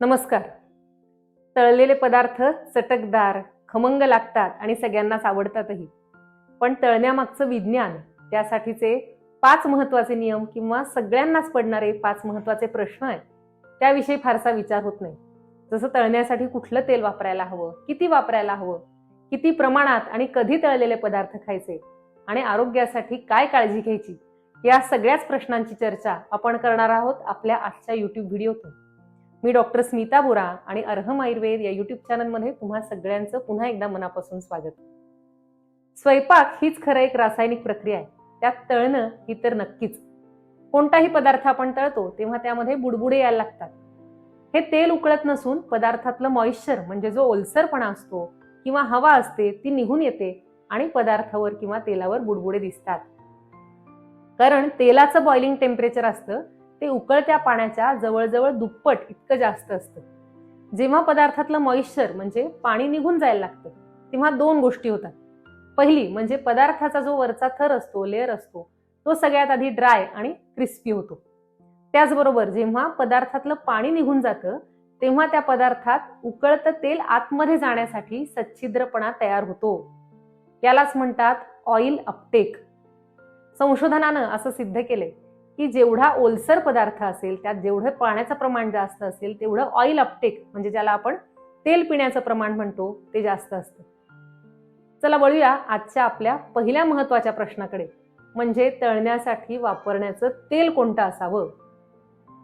नमस्कार. तळलेले पदार्थ चटकदार खमंग लागतात आणि सगळ्यांनाच आवडतातही. पण तळण्यामागचं विज्ञान त्यासाठीचे पाच महत्त्वाचे नियम किंवा सगळ्यांनाच पडणारे पाच महत्त्वाचे प्रश्न आहेत त्याविषयी फारसा विचार होत नाही. जसं तळण्यासाठी कुठलं तेल वापरायला हवं किती वापरायला हवं किती प्रमाणात आणि कधी तळलेले पदार्थ खायचे आणि आरोग्यासाठी काय काळजी घ्यायची या सगळ्याच प्रश्नांची चर्चा आपण करणार आहोत आपल्या आजच्या युट्यूब व्हिडिओतून. मी डॉक्टर स्मिता बोरा आणि अर्हम आयुर्वेद या युट्यूब चॅनलमध्ये तुम्हा सगळ्यांचं पुन्हा एकदा मनापासून स्वागत. स्वयंपाक हीच खरं एक रासायनिक प्रक्रिया आहे. त्यात तळणं ही तर नक्कीच. कोणताही पदार्थ आपण तळतो तेव्हा त्यामध्ये बुडबुडे यायला लागतात. हे तेल उकळत नसून पदार्थातलं मॉइश्चर म्हणजे जो ओलसरपणा असतो किंवा हवा असते ती निघून येते आणि पदार्थावर किंवा तेलावर बुडबुडे दिसतात. कारण तेलाचं बॉइलिंग टेम्परेचर असतं ते उकळत्या पाण्याच्या जवळजवळ दुप्पट इतकं जास्त असतं. जेव्हा पदार्थातलं मॉइश्चर म्हणजे पाणी निघून जायला लागतं तेव्हा दोन गोष्टी होतात. पहिली म्हणजे पदार्थाचा जो वरचा थर असतो लेअर असतो तो सगळ्यात आधी ड्राय आणि क्रिस्पी होतो. त्याचबरोबर जेव्हा पदार्थातलं पाणी निघून जातं तेव्हा त्या पदार्थात उकळतं तेल आतमध्ये जाण्यासाठी सच्छिद्रपणा तयार होतो. यालाच म्हणतात ऑइल अपटेक संशोधनानं असं सिद्ध केलंय. की जेवढा ओलसर पदार्थ असेल त्यात जेवढं पाण्याचं प्रमाण जास्त असेल तेवढं ऑइल अपटेक म्हणजे ज्याला आपण तेल पिण्याचं प्रमाण म्हणतो ते जास्त असतं. चला वळूया आजच्या आपल्या पहिल्या महत्त्वाच्या प्रश्नाकडे म्हणजे तळण्यासाठी वापरण्याचं तेल कोणतं असावं?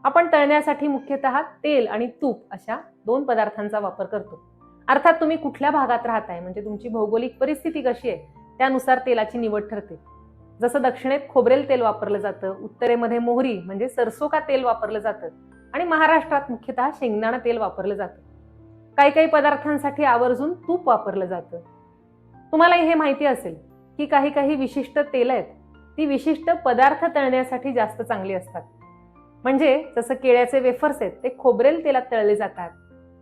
आपण तळण्यासाठी मुख्यतः तेल आणि तूप अशा दोन पदार्थांचा वापर करतो. अर्थात तुम्ही कुठल्या भागात राहताय म्हणजे तुमची भौगोलिक परिस्थिती कशी आहे त्यानुसार तेलाची निवड ठरते. जसं दक्षिणेत खोबरेल तेल वापरलं जातं उत्तरेमध्ये मोहरी म्हणजे सरसो का तेल वापरलं जातं आणि महाराष्ट्रात मुख्यतः शेंगदाणा तेल वापरलं जातं. काही काही पदार्थांसाठी आवर्जून तूप वापरलं जातं. तुम्हाला हे माहिती असेल की काही काही विशिष्ट तेल आहेत ती विशिष्ट पदार्थ तळण्यासाठी जास्त चांगली असतात. म्हणजे जसं केळ्याचे वेफर्स आहेत ते खोबरेल तेलात तळले जातात.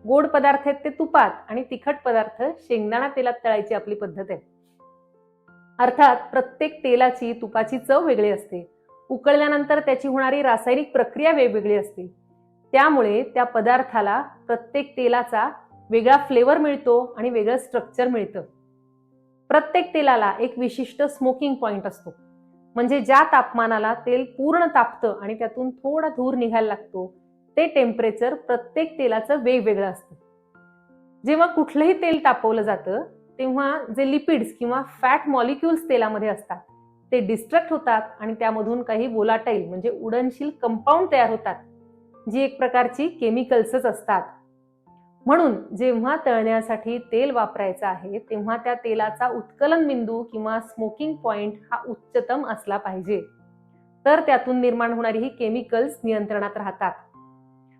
गोड पदार्थ आहेत ते तुपात आणि तिखट पदार्थ शेंगदाणा तेलात तळायची आपली पद्धत आहे. अर्थात प्रत्येक तेलाची तुपाची चव वेगळी असते. उकळल्यानंतर त्याची होणारी रासायनिक प्रक्रिया वेगवेगळी असते. त्यामुळे त्या पदार्थाला प्रत्येक तेलाचा वेगळा फ्लेवर मिळतो आणि वेगळं स्ट्रक्चर मिळतं. प्रत्येक तेलाला एक विशिष्ट स्मोकिंग पॉइंट असतो. म्हणजे ज्या तापमानाला तेल पूर्ण तापतं आणि त्यातून थोडा धूर निघायला लागतो ते टेम्परेचर प्रत्येक तेलाचं वेगवेगळं असतं. जेव्हा कुठलंही तेल तापवलं जातं तेव्हा जे लिपिड्स किंवा फॅट मॉलिक्युल्स तेलामध्ये असतात ते डिस्ट्रक्ट होतात आणि त्यामधून काही वोलाटाईल म्हणजे उडनशील कंपाऊंड तयार होतात जी एक प्रकारची केमिकल्सच असतात. म्हणून जेव्हा तळण्यासाठी तेल वापरायचं आहे तेव्हा त्या तेलाचा उत्कलन बिंदू किंवा स्मोकिंग पॉइंट हा उच्चतम असला पाहिजे. तर त्यातून निर्माण होणारी ही केमिकल्स नियंत्रणात राहतात.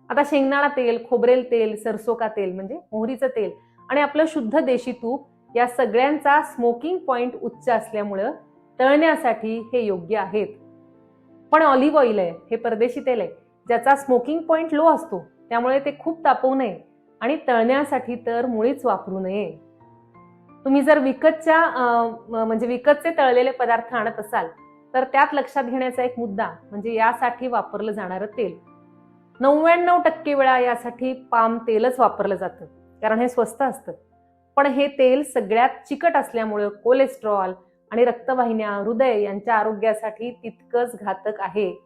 आता शेंगदाणा तेल खोबरेल तेल सरसो का तेल म्हणजे मोहरीचं तेल आणि आपलं शुद्ध देशी तूप या सगळ्यांचा स्मोकिंग पॉइंट उच्च असल्यामुळं तळण्यासाठी हे योग्य आहेत. पण ऑलिव्ह ऑइल आहे हे परदेशी तेल आहे. ज्याचा स्मोकिंग पॉइंट लो असतो त्यामुळे ते खूप तापवू नये आणि तळण्यासाठी तर मुळीच वापरू नये. तुम्ही जर विकतच्या म्हणजे विकतचे तळलेले पदार्थ आणत असाल तर त्यात लक्षात घेण्याचा एक मुद्दा म्हणजे यासाठी वापरलं जाणारं तेल. नव्याण्णव टक्के वेळा यासाठी पाम तेलच वापरलं जातं कारण हे स्वस्त असतं. पण हे तेल सगळ्यात चिकट असल्यामुळं कोलेस्ट्रॉल आणि रक्तवाहिन्या हृदय यांच्या आरोग्यासाठी तितकंच घातक आहे.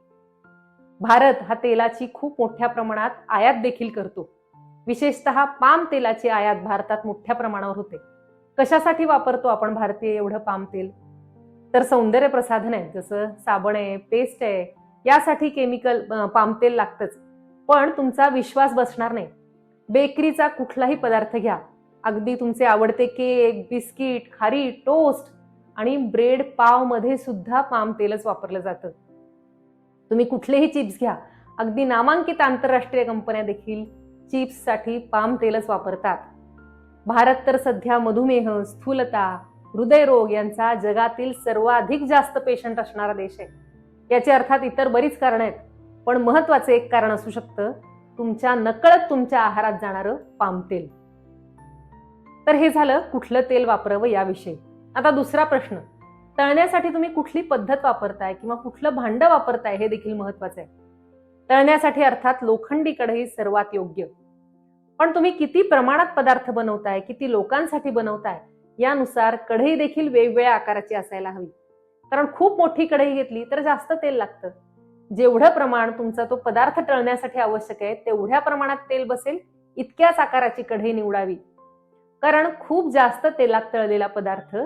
भारत हा तेलाची खूप मोठ्या प्रमाणात आयात देखील करतो. विशेषतः पाम तेलाची आयात भारतात मोठ्या प्रमाणावर होते. कशासाठी वापरतो आपण भारतीय एवढं पाम तेल? तर सौंदर्य प्रसाधन आहे जसं साबण आहे पेस्ट आहे यासाठी केमिकल पाम तेल लागतंच. पण तुमचा विश्वास बसणार नाही. बेकरीचा कुठलाही पदार्थ घ्या. अगदी तुमचे आवडते केक बिस्किट खारी टोस्ट आणि ब्रेड पावमध्ये सुद्धा पाम तेलच वापरलं जातं. तुम्ही कुठलेही चिप्स घ्या. अगदी नामांकित आंतरराष्ट्रीय कंपन्या देखील चिप्ससाठी पाम तेलच वापरतात. भारत तर सध्या मधुमेह स्थूलता हृदयरोग यांचा जगातील सर्वाधिक जास्त पेशंट असणारा देश आहे. याचे अर्थात इतर बरीच कारण आहेत. पण महत्वाचं एक कारण असू शकतं. तुमच्या नकळत तुमच्या आहारात जाणारं पाम तेल. तर हे झालं कुठलं तेल वापरावं याविषयी. आता दुसरा प्रश्न. तळण्यासाठी तुम्ही कुठली पद्धत वापरताय किंवा कुठलं भांडं वापरताय हे देखील महत्वाचं आहे. तळण्यासाठी अर्थात लोखंडी कढई सर्वात योग्य. पण तुम्ही किती प्रमाणात पदार्थ बनवताय किती लोकांसाठी बनवताय यानुसार कढई देखील वेगवेगळ्या आकाराची असायला हवी. कारण खूप मोठी कढई घेतली तर जास्त तेल लागतं. जेवढं प्रमाण तुमचा तो पदार्थ टळण्यासाठी आवश्यक आहे तेवढ्या प्रमाणात तेल बसेल इतक्याच आकाराची कढई निवडावी. कारण खूप जास्त तेलात तळलेला पदार्थ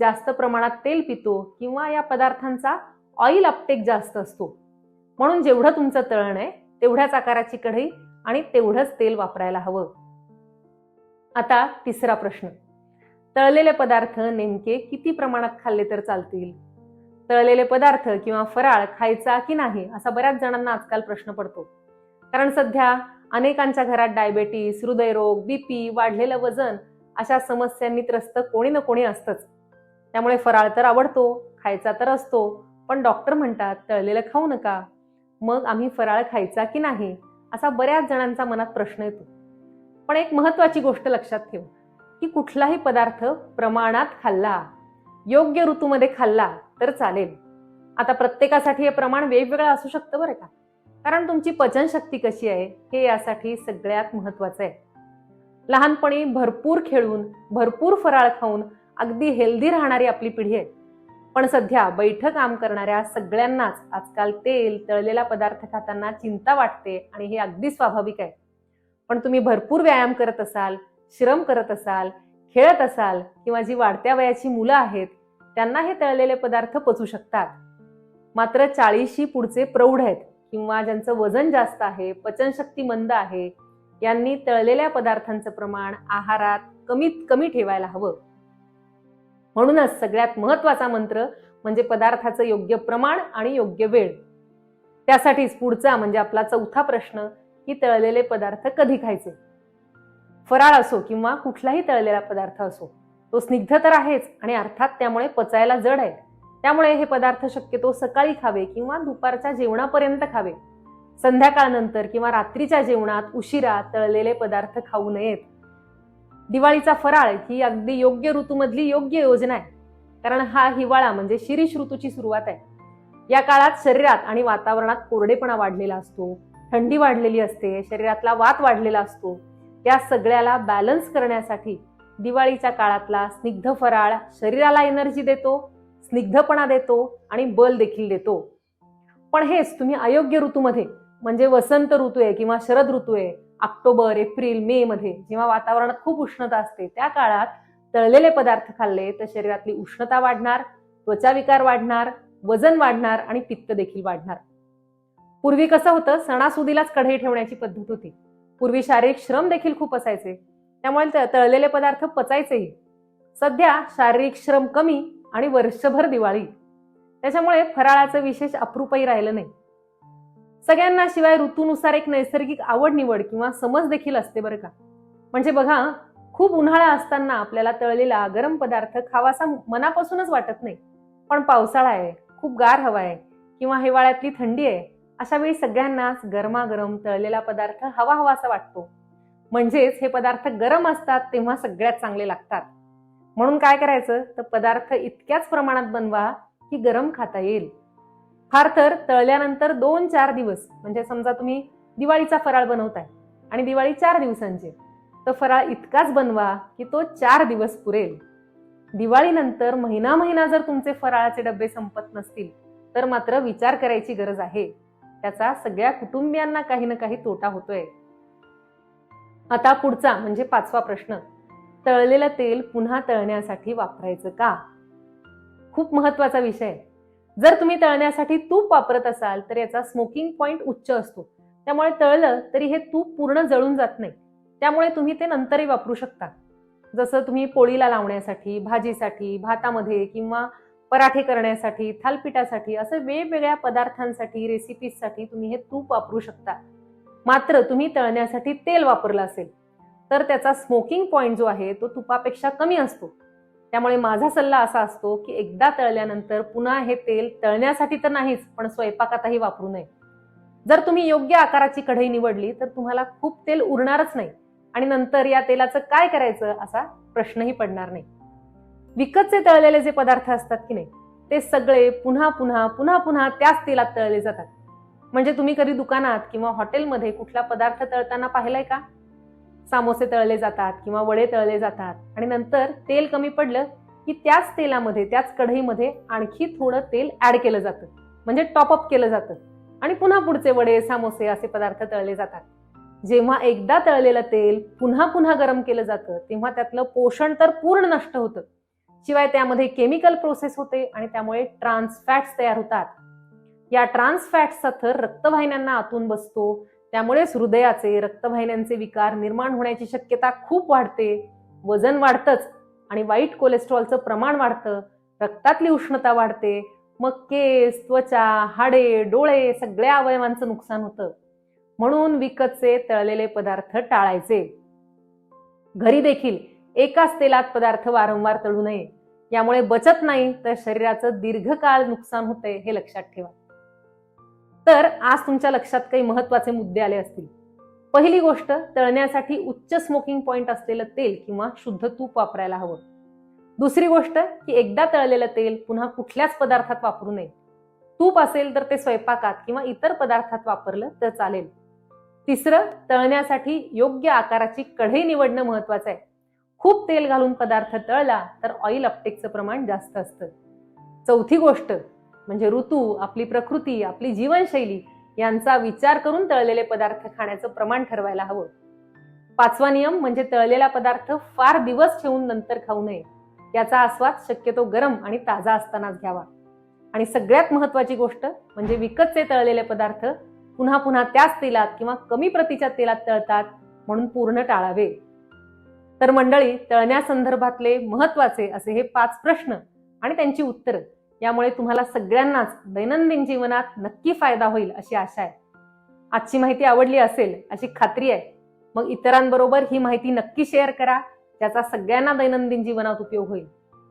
जास्त प्रमाणात तेल पितो किंवा या पदार्थांचा ऑइल अपटेक जास्त असतो. म्हणून जेवढं तुमचं तळण आहे तेवढ्याच आकाराची कढई आणि तेवढंच तेल वापरायला हवं. आता तिसरा प्रश्न. तळलेले पदार्थ नेमके किती प्रमाणात खाल्ले तर चालतील? तळलेले पदार्थ किंवा फराळ खायचा की नाही असा बऱ्याच जणांना आजकाल प्रश्न पडतो. कारण सध्या अनेकांच्या घरात डायबेटीस हृदयरोग बीपी वाढलेलं वजन अशा समस्यांनी त्रस्त कोणी ना कोणी असतंच. त्यामुळे फराळ तर आवडतो खायचा तर असतो पण डॉक्टर म्हणतात तळलेलं खाऊ नका. मग आम्ही फराळ खायचा की नाही असा बऱ्याच जणांचा मनात प्रश्न येतो. पण एक महत्त्वाची गोष्ट लक्षात ठेव की कुठलाही पदार्थ प्रमाणात खाल्ला योग्य ऋतूमध्ये खाल्ला तर चालेल. आता प्रत्येकासाठी हे प्रमाण वेगवेगळं असू शकतं बरं का? कारण तुमची पचनशक्ती कशी आहे हे यासाठी सगळ्यात महत्त्वाचं आहे. लहानपणी भरपूर खेळून भरपूर फराळ खाऊन अगदी हेल्दी राहणारी आपली पिढी आहे. पण सध्या बैठक काम करणाऱ्या सगळ्यांनाच आजकाल तेल तळलेला पदार्थ खाताना चिंता वाटते आणि हे अगदी स्वाभाविक आहे. पण तुम्ही भरपूर व्यायाम करत असाल श्रम करत असाल खेळत असाल किंवा जी वाढत्या वयाची मुलं आहेत त्यांना हे तळलेले पदार्थ पचू शकतात. मात्र चाळीशी पुढचे प्रौढ आहेत किंवा ज्यांचं वजन जास्त आहे पचनशक्ती मंद आहे यांनी तळलेल्या पदार्थांचं प्रमाण आहारात कमीत कमी ठेवायला हवं. म्हणूनच सगळ्यात महत्त्वाचा मंत्र म्हणजे पदार्थाचं योग्य प्रमाण आणि योग्य वेळ. त्यासाठीच पुढचा म्हणजे आपला चौथा प्रश्न की तळलेले पदार्थ कधी खायचे? फराळ असो किंवा कुठलाही तळलेला पदार्थ असो तो स्निग्ध तर आहेच आणि अर्थात त्यामुळे पचायला जड आहे. त्यामुळे हे पदार्थ शक्यतो सकाळी खावे किंवा दुपारच्या जेवणापर्यंत खावे. संध्याकाळनंतर किंवा रात्रीच्या जेवणात उशिरा तळलेले पदार्थ खाऊ नयेत. दिवाळीचा फराळ ही अगदी योग्य ऋतूमधली योग्य योजना आहे. कारण हा हिवाळा म्हणजे शिरीष ऋतूची सुरुवात आहे. या काळात शरीरात आणि वातावरणात कोरडेपणा वाढलेला असतो थंडी वाढलेली असते शरीरातला वात वाढलेला असतो. या सगळ्याला बॅलन्स करण्यासाठी दिवाळीच्या काळातला स्निग्ध फराळ शरीराला एनर्जी देतो स्निग्धपणा देतो आणि बल देखील देतो. पण हेच तुम्ही अयोग्य ऋतूमध्ये म्हणजे वसंत ऋतू आहे किंवा शरद ऋतू आहे ऑक्टोबर एप्रिल मे मध्ये जेव्हा वातावरणात खूप उष्णता असते त्या काळात तळलेले पदार्थ खाल्ले तर शरीरातली उष्णता वाढणार त्वचाविकार वाढणार वजन वाढणार आणि पित्त देखील वाढणार. पूर्वी कसं होतं सणासुदीलाच कढई ठेवण्याची पद्धत होती. पूर्वी शारीरिक श्रम देखील खूप असायचे. त्यामुळे तळलेले पदार्थ पचायचेही. सध्या शारीरिक श्रम कमी आणि वर्षभर दिवाळी. त्याच्यामुळे फराळाचं विशेष अप्रूपही राहिलं नाही. सगळ्यांना शिवाय ऋतूनुसार एक नैसर्गिक आवड निवड किंवा समज देखील असते बरं का. म्हणजे बघा खूप उन्हाळा असताना आपल्याला तळलेला गरम पदार्थ खावासा मनापासूनच वाटत नाही. पण पावसाळा आहे खूप गार हवा आहे किंवा हिवाळ्यातली थंडी आहे अशा वेळी सगळ्यांनाच गरमागरम तळलेला पदार्थ हवा हवासा वाटतो. म्हणजेच हे पदार्थ गरम असतात तेव्हा सगळ्यात चांगले लागतात. म्हणून काय करायचं? तर पदार्थ इतक्याच प्रमाणात बनवा की गरम खाता येईल. फार तर तळल्यानंतर दोन चार दिवस म्हणजे समजा तुम्ही दिवाळीचा फराळ बनवताय आणि दिवाळी चार दिवसांची तर फराळ इतकाच बनवा की तो चार दिवस पुरेल. दिवाळीनंतर महिना महिना जर तुमचे फराळाचे डबे संपत नसतील तर मात्र विचार करायची गरज आहे. त्याचा सगळ्या कुटुंबियांना काही ना काही तोटा होतोय. आता पुढचा म्हणजे पाचवा प्रश्न. तळलेलं तेल पुन्हा तळण्यासाठी वापरायचं का? खूप महत्त्वाचा विषय आहे. जर तुम्ही तळण्यासाठी तूप वापरत असाल तर याचा स्मोकिंग पॉइंट उच्च असतो. त्यामुळे तळलं तरी हे तूप पूर्ण जळून जात नाही. त्यामुळे तुम्ही ते नंतरही वापरू शकता. जसं तुम्ही पोळीला लावण्यासाठी भाजीसाठी भातामध्ये किंवा पराठे करण्यासाठी थालपिठासाठी असं वेगवेगळ्या पदार्थांसाठी रेसिपीजसाठी तुम्ही हे तूप वापरू शकता. मात्र तुम्ही तळण्यासाठी तेल वापरलं असेल तर त्याचा स्मोकिंग पॉइंट जो आहे तो तुपापेक्षा कमी असतो. त्यामुळे माझा सल्ला असा असतो की एकदा तळल्यानंतर पुन्हा हे तेल तळण्यासाठी तर नाहीच पण स्वयंपाकातही वापरू नये. जर तुम्ही योग्य आकाराची कढई निवडली तर तुम्हाला खूप तेल उरणारच नाही आणि नंतर या तेलाचं काय करायचं असा प्रश्नही पडणार नाही. विकतचे तळलेले जे पदार्थ असतात की नाही ते सगळे पुन्हा पुन्हा पुन्हा पुन्हा त्याच तेलात तळले जातात. म्हणजे तुम्ही कधी दुकानात किंवा हॉटेलमध्ये कुठला पदार्थ तळताना पाहिलाय का? सामोसे तळले जातात किंवा वडे तळले जातात. आणि नंतर तेल कमी पडलं की त्याच तेलामध्ये त्याच कढईमध्ये आणखी थोडं तेल ऍड केलं जातं. म्हणजे टॉपअप केलं जातं. आणि पुन्हा पुढचे वडे सामोसे असे पदार्थ तळले जातात. जेव्हा एकदा तळलेलं तेल पुन्हा पुन्हा गरम केलं जातं तेव्हा त्यातलं पोषण तर पूर्ण नष्ट होतं. शिवाय त्यामध्ये केमिकल प्रोसेस होते आणि त्यामुळे ट्रान्सफॅट्स तयार होतात. या ट्रान्सफॅट्सचा थर रक्तवाहिन्यांना आतून बसतो त्यामुळेच हृदयाचे रक्तवाहिन्यांचे विकार निर्माण होण्याची शक्यता खूप वाढते. वजन वाढतंच आणि वाईट कोलेस्ट्रॉलचं प्रमाण वाढतं. रक्तातली उष्णता वाढते. मग केस त्वचा हाडे डोळे सगळ्या अवयवांचं नुकसान होतं. म्हणून विकतचे तळलेले पदार्थ टाळायचे. घरी देखील एकाच तेलात पदार्थ वारंवार तळू नये. यामुळे बचत नाही तर शरीराचं दीर्घकाळ नुकसान होते हे लक्षात ठेवा. तर आज तुमच्या लक्षात काही महत्त्वाचे मुद्दे आले असतील. पहिली गोष्ट तळण्यासाठी उच्च स्मोकिंग पॉइंट असलेलं तेल किंवा शुद्ध तूप वापरायला हवं. दुसरी गोष्ट की एकदा तळलेलं तेल पुन्हा कुठल्याच पदार्थात वापरू नये. तूप असेल तर ते स्वयंपाकात किंवा इतर पदार्थात वापरलं तर चालेल. तिसरं तळण्यासाठी योग्य आकाराची कढई निवडणं महत्वाचं आहे. खूप तेल घालून पदार्थ तळला तर ऑइल अपटेकचं प्रमाण जास्त असतं. चौथी गोष्ट म्हणजे ऋतू आपली प्रकृती आपली जीवनशैली यांचा विचार करून तळलेले पदार्थ खाण्याचं प्रमाण ठरवायला हवं. पाचवा नियम म्हणजे तळलेला पदार्थ फार दिवस ठेवून नंतर खाऊ नये. याचा आस्वाद शक्यतो गरम आणि ताजा असतानाच घ्यावा. आणि सगळ्यात महत्वाची गोष्ट म्हणजे विकतचे तळलेले पदार्थ पुन्हा पुन्हा त्याच तेलात किंवा कमी प्रतीच्या तेलात तळतात म्हणून पूर्ण टाळावे. तर मंडळी तळण्यासंदर्भातले महत्त्वाचे असे हे पाच प्रश्न आणि त्यांची उत्तरं. यामुळे तुम्हाला सगळ्यांनाच दैनंदिन जीवनात नक्की फायदा होईल अशी आशा आहे. आजची माहिती आवडली असेल अशी खात्री आहे. मग इतरांबरोबर ही माहिती नक्की शेअर करा त्याचा सगळ्यांना दैनंदिन जीवनात उपयोग होईल.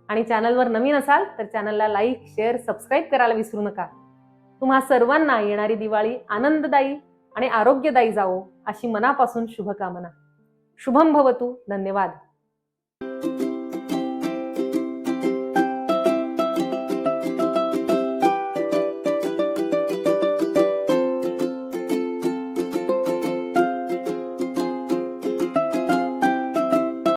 आणि चॅनलवर नवीन असाल तर चॅनलला लाईक शेअर सबस्क्राईब करायला विसरू नका. तुम्हा सर्वांना येणारी दिवाळी आनंददायी आणि आरोग्यदायी जावो अशी मनापासून शुभकामना. शुभम भवतु धन्यवाद.